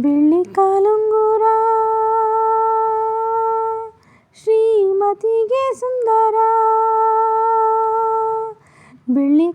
ಬೆಳ್ಳಿ ಕಾಲುಂಗುರ ಶ್ರೀಮತಿಗೆ ಸುಂದರ ಬೆಳ್ಳಿ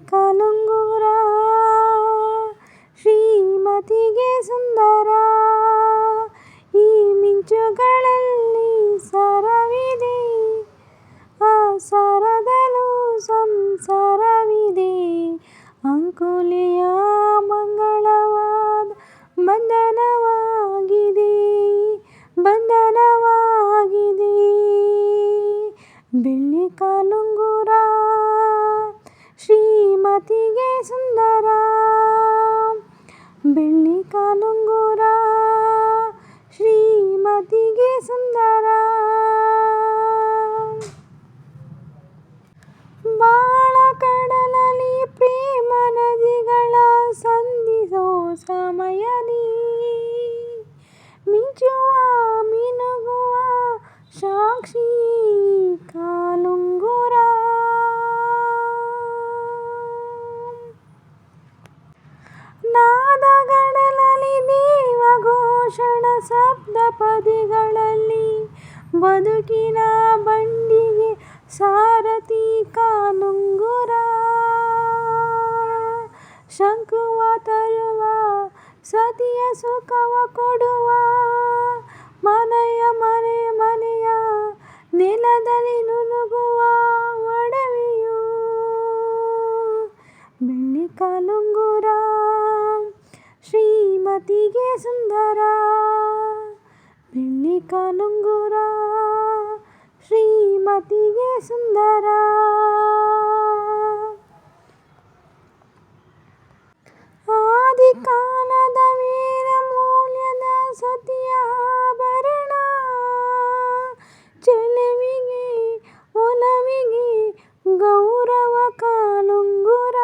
আনঙ্গ ಸಪ್ತಪದಿಗಳಲ್ಲಿ ಬದುಕಿನ ಬಂಡಿಗೆ ಸಾರಥಿ ಕಾನುಂಗುರ. ಶಂಕುವ ತರುವ ಸತಿಯ ಸುಖವ ಕೊಡುವ ಮನೆಯ ಮನೆ ಮನೆಯ ನೆಲದಲ್ಲಿ ನುನುಗುವ ಒಡವೆಯು. ಬೆಳ್ಳಿ ಕಾಲುಂಗುರ ಶ್ರೀಮತಿಗೆ ಸುಂದರ ಬೆಳ್ಳಿ ಕಾಲುಂಗುರ ಶ್ರೀಮತಿಗೆ ಸುಂದರ ಆದಿಕಾಲದ ವೇದ ಮೌಲ್ಯದ ಸತಿಯ ಆಭರಣ ಚೆಲುವಿಗೆ ಒಲವಿಗೆ ಗೌರವ ಕಾಲುಂಗುರ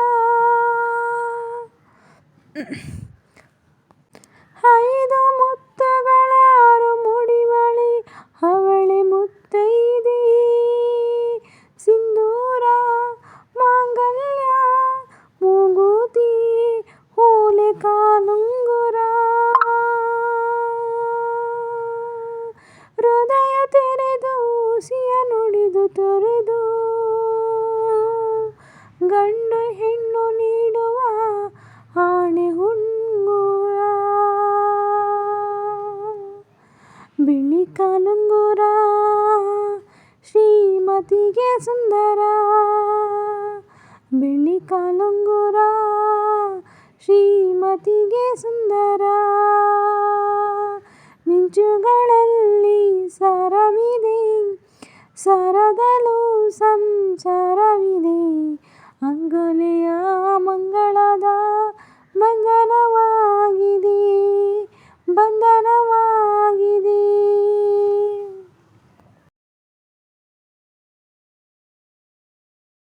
ತೆರೆದು ಸಿಯ ನುಡಿದು ತೊರೆದು, ಗಂಡು ಹೆಣ್ಣು ನೀಡುವ ಆಣೆ ಹುಂಗುರ. ಬಿಳಿ ಕಾಲುಂಗುರ, ಶ್ರೀಮತಿಗೆ ಸುಂದರ. ಬಿಳಿ ಕಾಲುಂಗುರ, ಶ್ರೀಮತಿಗೆ ಸುಂದರ. ಮಿಂಚುಗಳಲ್ಲಿ ಸರವಿದೆ. ಸರದಲ್ಲೂ ಸಂಸಾರವಿದೆ ಅಂಗುಲಿಯ